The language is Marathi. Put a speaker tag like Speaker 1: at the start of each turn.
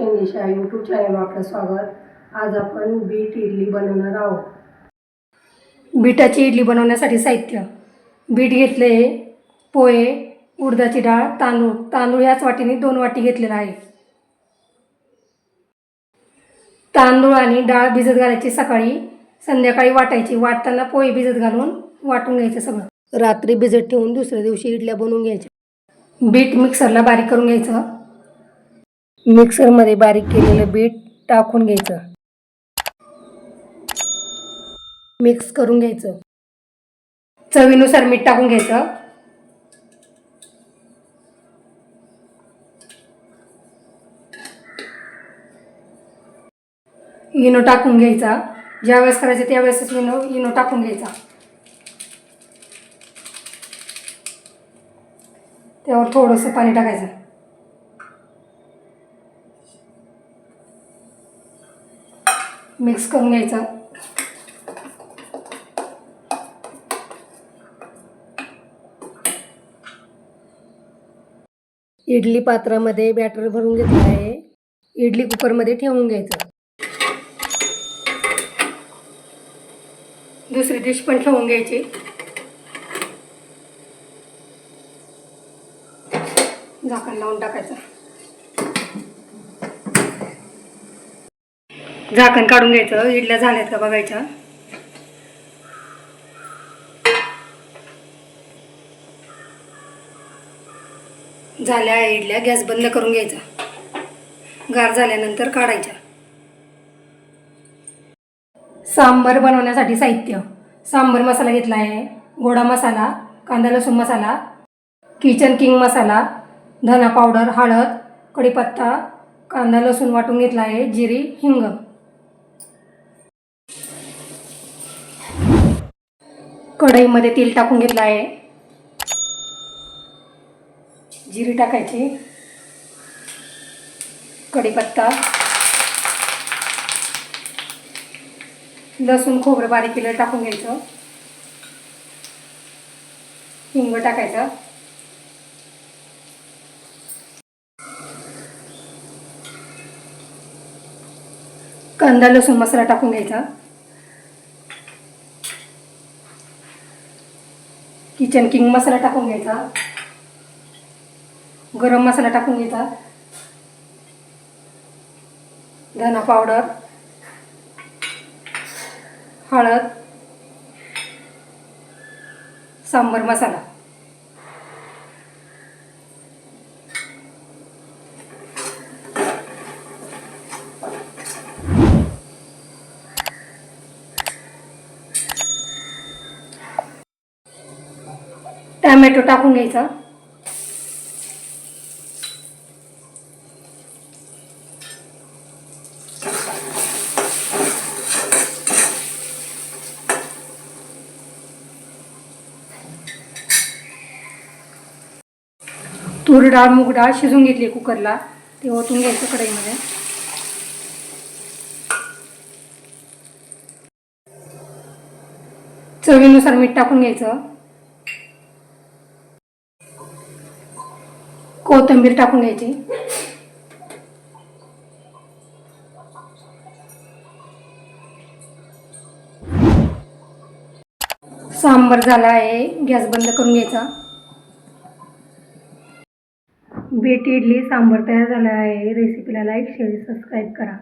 Speaker 1: महाराष्ट्र स्वामी यूट्यूब चॅनलवर आपलं स्वागत. आज आपण बीट इडली बनवणार आहोत. बीटाची इडली बनवण्यासाठी साहित्य. बीट घेतले पोहे उडदाची डाळ तांदूळ. तांदूळ ह्याच वाटीने दोन वाटी घेतलेला आहे. तांदूळ आणि डाळ भिजत घालायची सकाळी. संध्याकाळी वाटायची. वाटताना पोहे भिजत घालून वाटून घ्यायचं सगळं. रात्री भिजत ठेवून दुसऱ्या दिवशी इडल्या बनवून घ्यायच्या. बीट मिक्सरला बारीक करून घ्यायचं. मिक्सरमध्ये बारीक केलेलं बीट टाकून घ्यायचं. मिक्स करून घ्यायचं. चवीनुसार मीठ टाकून घ्यायचं. इनो टाकून घ्यायचा. ज्या वेळेस करायचं त्यावेळेसच इनो इनो टाकून घ्यायचा. त्यावर थोडंसं पाणी टाकायचं. मिक्स करून घ्यायचा. इडली पात्रामध्ये बॅटर भरून घेतलं आहे. इडली कुकरमध्ये ठेवून घ्यायचं. दुसरी डिश पण ठेवून घ्यायची. झाकण लावून टाकायचं. झाकण काढून घ्यायचं इडल्या झाल्यात का बघायच्या. झाल्या इडल्या गॅस बंद करून घ्यायचा. गार झाल्यानंतर काढायच्या. सांबर बनवण्यासाठी साहित्य. सांबर मसाला घेतला आहे. गोडा मसाला कांदा लसूण मसाला किचन किंग मसाला धना पावडर हळद कढीपत्ता कांदा लसूण वाटून घेतला आहे जिरी हिंग. कढईमध्ये तेल टाकून घेतलं आहे. जिरी टाकायची. कढीपत्ता. लसूण खोबरं बारीक केलं टाकून घ्यायचं. हिंग टाकायचं. कांदा लसूण मसाला टाकून घ्यायचा. किचन किंग मसाला टाकून घ्यायचा गरम मसाला टाकून घ्यायचा धना पावडर हळद सांबर मसाला टमॅटो टाकून घ्यायचा. तूर डाळ मूग डाळ शिजून घेतली कुकरला. ते ओतून घ्यायचं कढईमध्ये. चवीनुसार मीठ टाकून घ्यायचं. कोथिंबीर टाकून घ्यायची. सांबर झाला आहे गॅस बंद करून घ्यायचा. बीट इडली सांबर तयार झाला आहे. रेसिपीला लाईक शेअर सबस्क्राईब करा.